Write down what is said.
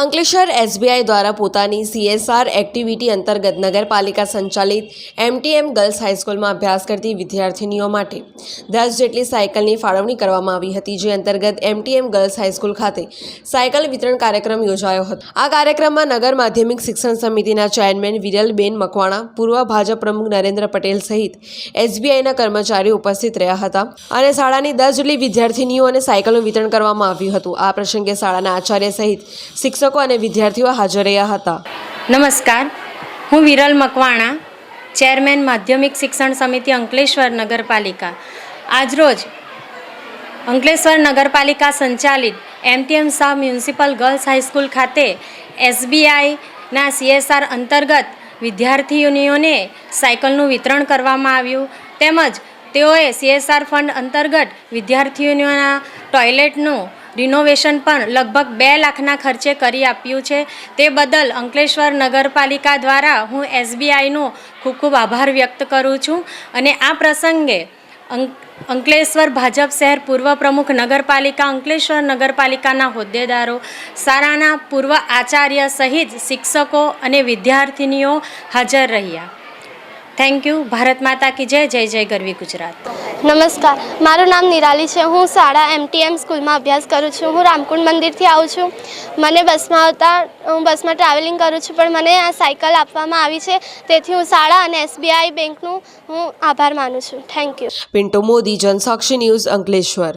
Ankleshwar SBI દ્વારા પોતાની CSR activity અંતર્ગત નગરપાલિકા સંચાલિત એમટીએમ ગર્લ્સ હાઈસ્કૂલમાં અભ્યાસ કરતી વિદ્યાર્થિનીઓ માટે દસ જેટલી સાયકલની ફાળવણી કરવામાં આવી હતી, જે અંતર્ગત એમટીએમ ગર્લ્સ હાઈસ્કૂલ ખાતે સાયકલ વિતરણ કાર્યક્રમ યોજાયો હતો. આ કાર્યક્રમમાં નગર માધ્યમિક શિક્ષણ સમિતિના ચેરમેન વિરલબેન મકવાણા, પૂર્વ ભાજપ પ્રમુખ નરેન્દ્ર પટેલ સહિત એસબીઆઈના કર્મચારીઓ ઉપસ્થિત રહ્યા હતા અને શાળાની દસ જેટલી વિદ્યાર્થિનીઓને સાયકલનું વિતરણ કરવામાં આવ્યું હતું. આ પ્રસંગે શાળાના આચાર્ય સહિત શિક્ષકો અને વિદ્યાર્થીઓ હાજર રહ્યા હતા. નમસ્કાર. હું વિરલ મકવાણા, ચેરમેન માધ્યમિક શિક્ષણ સમિતિ અંકલેશ્વર નગરપાલિકા. આજરોજ અંકલેશ્વર નગરપાલિકા સંચાલિત MTM Shah municipal girls high school ખાતે એસબીઆઈના સીએસઆર અંતર્ગત વિદ્યાર્થીઓને સાયકલનું વિતરણ કરવામાં આવ્યું. તેમજ તેઓએ સીએસઆર ફંડ અંતર્ગત વિદ્યાર્થીઓના ટોયલેટનું રિનોવેશન પણ લગભગ બે લાખના ખર્ચે કરી આપ્યું છે. તે બદલ અંકલેશ્વર નગરપાલિકા દ્વારા હું એસબીઆઈનો ખૂબ ખૂબ આભાર વ્યક્ત કરું છું. અને આ પ્રસંગે અંક, અંકલેશ્વર ભાજપ શહેર પૂર્વ પ્રમુખ નગરપાલિકા, અંકલેશ્વર નગરપાલિકાના હોદ્દેદારો શાળાના પૂર્વ આચાર્ય સહિત શિક્ષકો અને વિદ્યાર્થિનીઓ હાજર રહ્યા. થેન્ક યુ ભારત માતા કી જય જય જય ગરવી ગુજરાત. નમસ્કાર. મારું નામ નિરાલી છે. હું શાળા એમટીએમ સ્કૂલમાં અભ્યાસ કરું છું. હું રામકુંડ મંદિરથી આવું છું. મને બસમાં આવતા, હું બસમાં ટ્રાવેલિંગ કરું છું, પણ મને આ સાયકલ આપવામાં આવી છે. તેથી હું શાળા અને એસબીઆઈ બેંકનું હું આભાર માનું છું. Thank you Pinto Modi Jansakshi news Ankleshwar